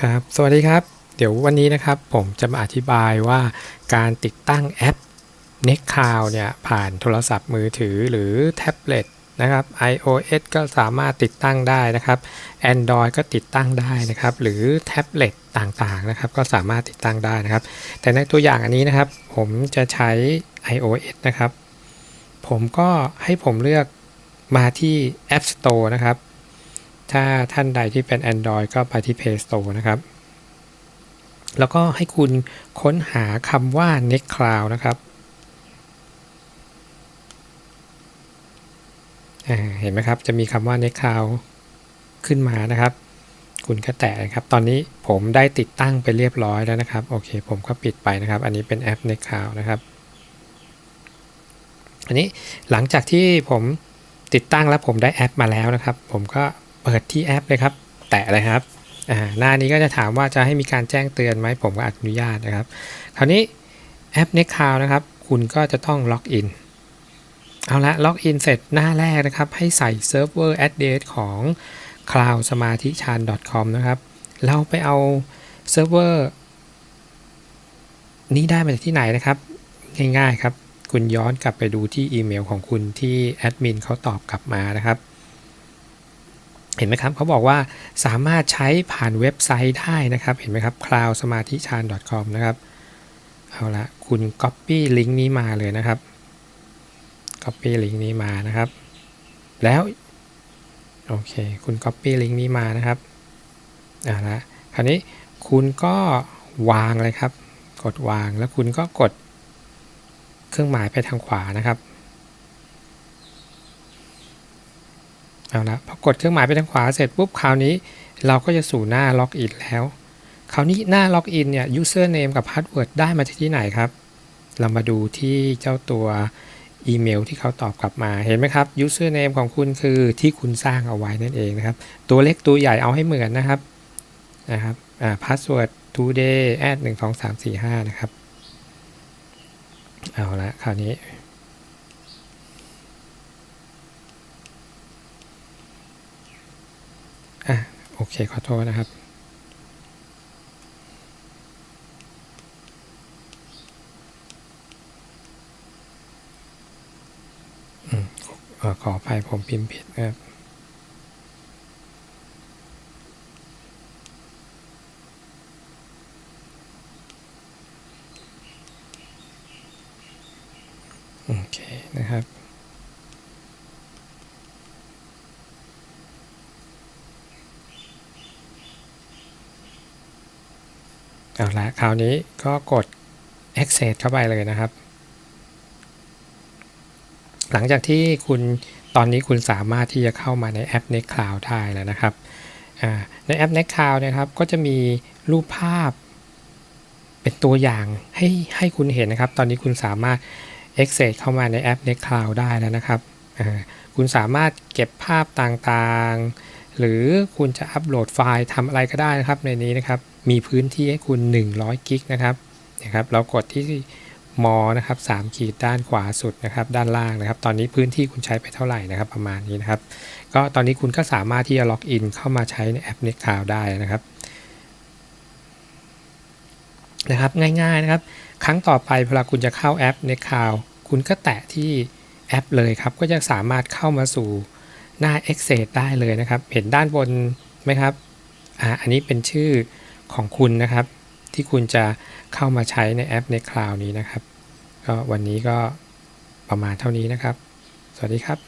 ครับ สวัสดีครับ เดี๋ยววันนี้นะครับผมจะมาอธิบายว่าการติดตั้งแอป Nextcloud เนี่ยผ่านโทรศัพท์มือถือหรือแท็บเล็ตนะครับ iOS ก็สามารถติดตั้งได้นะครับ Android ก็ติดตั้งได้นะครับ หรือแท็บเล็ตต่างๆนะครับ ก็สามารถติดตั้งได้นะครับ แต่ในตัวอย่างอันนี้นะครับ ผมจะใช้ iOS นะครับ ผมก็ให้ผมเลือกมาที่ App Store นะครับ ถ้าท่านใดที่เป็น Android ก็ไปที่ Play Store นะครับ แล้วก็ให้คุณค้นหาคำว่า Nextcloud นะครับเห็นไหมครับ จะมีคำว่า Nextcloud ขึ้นมานะครับ คุณก็แตะนะครับ ตอนนี้ผมได้ติดตั้งไปเรียบร้อยแล้วนะครับ โอเค ผมก็ปิดไปนะครับ อันนี้เป็นแอป Nextcloud นะครับ อันนี้หลังจากที่ผมติดตั้งแล้วผมได้แอปมาแล้วนะครับ ผมก็ เปิดที่แอปเลยครับ แตะเลยครับหน้านี้ก็จะถามว่าจะให้มีการแจ้งเตือนไหมผมก็อนุญาตนะครับ คราวนี้แอป Nextcloud นะครับ คุณก็จะต้องล็อกอินเอาละล็อกอินเสร็จหน้าแรกนะครับ ให้ใส่เซิร์ฟเวอร์ address ของ cloud สมาธิชาน .com นะครับ เราไปเอาเซิร์ฟเวอร์นี้ได้มาจากที่ไหนนะครับ ง่ายๆครับ คุณย้อนกลับไปดูที่อีเมลของคุณที่แอดมินเขาตอบกลับมานะครับ เห็นไหมครับเขาบอกว่าสามารถใช้ผ่านเว็บไซต์ได้นะครับ เห็นไหมครับ cloud สมาธิชาน .com นะครับเอาละคุณ copy ลิงก์นี้มาเลยนะครับ copy ลิงก์นี้มานะครับ แล้วโอเคคุณ copy ลิงก์นี้มานะครับเอาละคราวนี้คุณก็วางเลยครับ กดวางแล้วคุณก็กดเครื่องหมายไปทางขวานะครับ เอาละพอกดเครื่องหมายไปทางขวาเสร็จปุ๊บคราวนี้เราก็จะสู่หน้าล็อกอินแล้ว คราวนี้หน้าล็อกอินเนี่ย username กับ password ได้มาจากที่ไหนครับ เรามาดูที่เจ้าตัวอีเมลที่เขาตอบกลับมาเห็นไหมครับ username ของคุณคือที่คุณสร้างเอาไว้นั่นเองนะครับ ตัวเล็กตัวใหญ่เอาให้เหมือนนะครับนะครับอ่า password today at 1 2 3 4 5 นะครับ เอาละคราวนี้ อะโอเคขอโทษนะครับ อืมขออภัยผมพิมพ์ผิดนะครับโอเคนะครับ เอาละคราวนี้ก็กด access เข้าไปเลยนะครับ หลังจากที่คุณตอนนี้คุณสามารถที่จะเข้ามาในแอป Nextcloud ได้แล้วนะครับ ในแอป Nextcloud นะครับก็จะมีรูปภาพ เป็นตัวอย่างให้ให้คุณเห็นนะครับ ตอนนี้คุณสามารถ access เข้ามาในแอป Nextcloud ได้แล้วนะครับ คุณสามารถเก็บภาพต่างๆ หรือคุณจะอัปโหลดไฟล์ทำอะไรก็ได้นะครับ ในนี้นะครับ มีพื้นที่ให้คุณ 100 กิกนะครับนะครับเรากดที่มอนะครับ3ขีดด้านขวาสุดนะครับด้านล่างนะครับ ตอนนี้พื้นที่คุณใช้ไปเท่าไหร่นะครับ ประมาณนี้นะครับ ก็ตอนนี้คุณก็สามารถที่จะล็อกอินเข้ามาใช้ในแอป Nextcloud ได้นะครับนะครับ ง่ายๆนะครับ ครั้งต่อไปเวลาคุณจะเข้าแอป Nextcloud คุณก็แตะที่แอปเลยครับ ก็จะสามารถเข้ามาสู่ หน้า Access ได้เลยนะครับ เห็นด้านบนไหมครับอ่าอันนี้เป็นชื่อของคุณนะครับ ที่คุณจะเข้ามาใช้ในแอปในคลาวนี้นะครับ ก็วันนี้ก็ประมาณเท่านี้นะครับ สวัสดีครับ